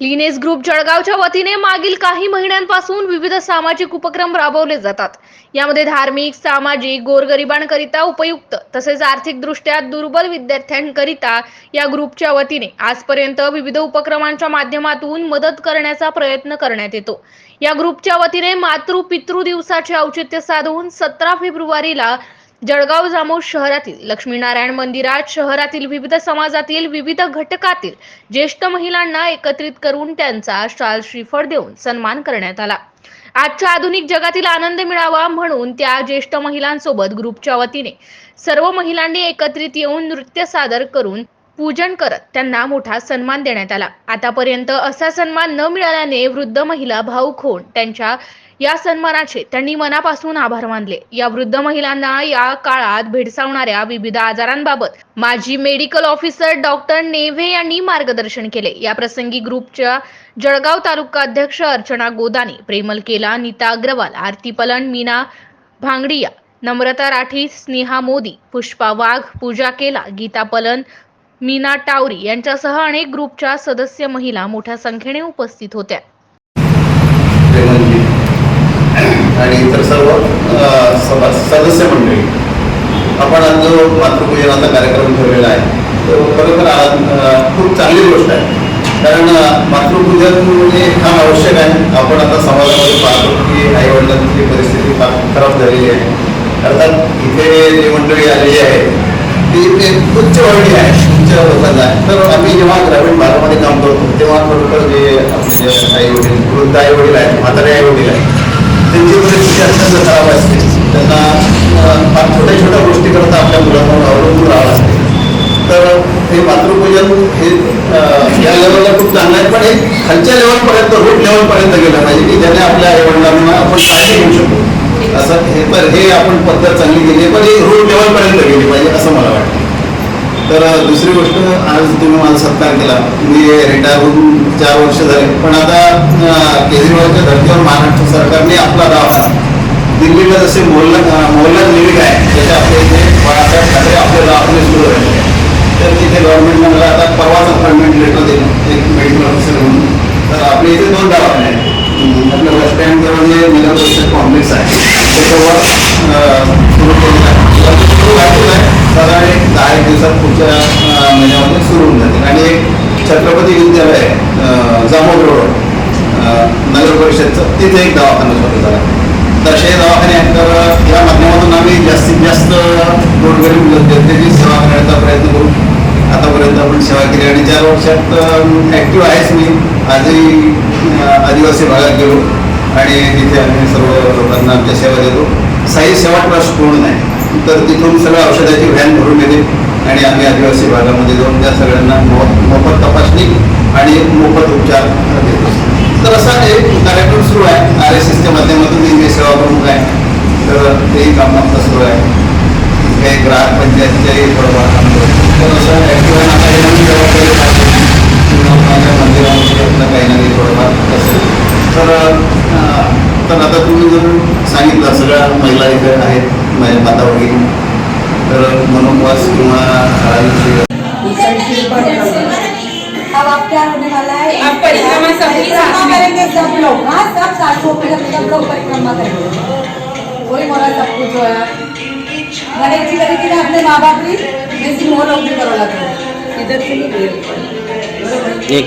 Lioness group जळगावच्या वतीने मागील काही महिन्यांपासून विविध सामाजिक उपक्रम राबवले जातात. यामध्ये धार्मिक सामाजिक गोरगरिबांकरिता उपयुक्त तसेच आर्थिकदृष्ट्या दुर्बल विद्यार्थ्यांकरिता या ग्रुपच्या वतीने आजपर्यंत विविध उपक्रमांच्या माध्यमातून मदत करण्याचा प्रयत्न करण्यात येतो. या ग्रुपच्या वतीने मातृ पितृ दिवसाचे औचित्य साधून सतरा फेब्रुवारीला जळगाव जामोद शहरातील लक्ष्मीनारायण मंदिरात शहरातील विविध समाजातील विविध घटकातील ज्येष्ठ महिलांना एकत्रित करून त्यांचा शाल श्रीफळ देऊन सन्मान करण्यात आला. आजच्या आधुनिक जगातील आनंद मिळावा म्हणून त्या ज्येष्ठ महिलांसोबत ग्रुपच्या वतीने सर्व महिलांनी एकत्रित येऊन नृत्य सादर करून पूजन करत त्यांना मोठा सन्मान देण्यात आला. आतापर्यंत असा सन्मान न मिळाल्याने वृद्ध महिला भाऊक होऊन त्यांच्या या सन्मानाचे त्यांनी मनापासून आभार मानले. या वृद्ध महिलांना या काळात भेडसावणाऱ्या विविध आजारांबाबत माजी मेडिकल ऑफिसर डॉक्टर नेव्हे यांनी मार्गदर्शन केले. या प्रसंगी ग्रुपच्या जळगाव तालुका अध्यक्ष अर्चना गोदाने प्रेमल केला नीता अग्रवाल आरती पलन मीना भांगडिया नम्रता राठी स्नेहा मोदी पुष्पा वाघ पूजा केला गीता पलन मीना टावरी यांच्यासह अनेक ग्रुपच्या सदस्य महिला मोठ्या संख्येने उपस्थित होत्या. आणि इतर सर्व सभा सदस्य मंडळी. आपण आज जो मातृपूजनाचा कार्यक्रम ठेवलेला आहे तो खरोखर खूप चांगली गोष्ट आहे. कारण मातृपूजन म्हणजे फार आवश्यक आहे. आपण आता समाजामध्ये पाहतो की आई वडिलांची परिस्थिती फार खराब झालेली आहे. अर्थात इथे जी मंडळी आलेली आहे ती उच्च वर्णी आहे उच्च लोकांना आहे. तर आम्ही जेव्हा ग्रामीण भागामध्ये काम करतो तेव्हा खरोखर जे आपले जे आई वडील वृद्ध आई वडील आहेत म्हातारे आई वडील आहेत त्यांची परिस्थिती अत्यंत खराब असते त्यांना फार छोट्या छोट्या गोष्टी करता आपल्या मुलांवर अवलंबून राहावं असते तर हे मातृपूजन हे या लेवलला खूप चांगलं आहे पण हे खालच्या लेवलपर्यंत रूट लेवलपर्यंत गेलं पाहिजे की ज्याने आपल्या आईवडिलांना आपण काळजी घेऊ शकतो असं हे तर हे आपण पद्धत चांगली केली पण हे रूट लेवलपर्यंत गेली पाहिजे असं मला वाटतं. तर दुसरी गोष्ट आज तुम्ही माझा सत्कार केला. मी रिटायर होऊन चार वर्ष झाले. पण आता केजरीवालच्या धर्तीवर महाराष्ट्र सरकारने आपला दावा दिल्लीला जसे मोहल्ला मोहल्ला क्लिनिक आहे. दिवसात पुढच्या महिन्यामध्ये सुरू होऊन जातील आणि एक छत्रपती विद्यालय आहे, जामोद रोड नगर परिषदचं तिथे एक दवाखाना सुरू झाला. तर असे दवाखाने तर या माध्यमातून आम्ही जास्तीत जास्त गोरगरीब जनतेची सेवा करण्याचा प्रयत्न करू. आतापर्यंत आपण सेवा केली आणि चार वर्षात ॲक्टिव्ह आहेच मी आजही आदिवासी भागात गेलो. आणि तिथे आम्ही सर्व लोकांना आमच्या सेवा देतो. साई सेवा ट्रस्ट म्हणून आहे. तर तिथून सगळ्या औषधाची व्हॅन भरून येते. आणि आम्ही आदिवासी भागामध्ये जाऊन त्या सगळ्यांना मोफत तपासणी आणि मोफत उपचार देतो. तर असा एक कार्यक्रम सुरू आहे. आर एस एसच्या माध्यमातून मी सेवा प्रमुख आहे. तर तेही काम आमचं सुरू आहे. काही ग्राहक पंचायतच्याही थोडंफार काम करतो तर असं ॲक्टिव्ह आता हे नवीन जबाबदारी माझ्या मंदिरामध्ये आपलं काही ना काही थोडंफार असेल तर तर आता तुम्ही जर सांगितलं सगळ्या महिला इकडे आहेत. माता वगैरे. तर मनोपवास किंवा अब आप क्या होने वाला है अब परिक्रमा सब परिक्रमा करेंगे सब लोग हाँ सब सात सौ सब लोग परिक्रमा करेंगे वही मोरा सब कुछ गणेश जी करी थी ना अपने माँ बाप की वैसी मोह लोग भी करो लगे इधर से नहीं एक.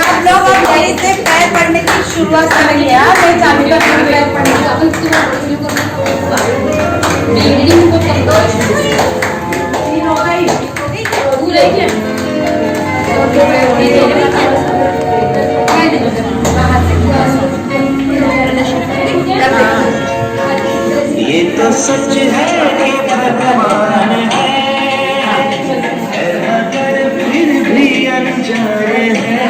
आप लोग अब यहीं से पैर पढ़ने की शुरुआत करेंगे आप मैं चाबी का पैर पढ़ने का सच है कि भगवान है। मगर फिर भी अनजान है।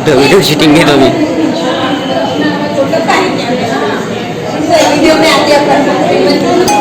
होतं व्हिडिओ शूटिंग घेतो मी व्हिडिओ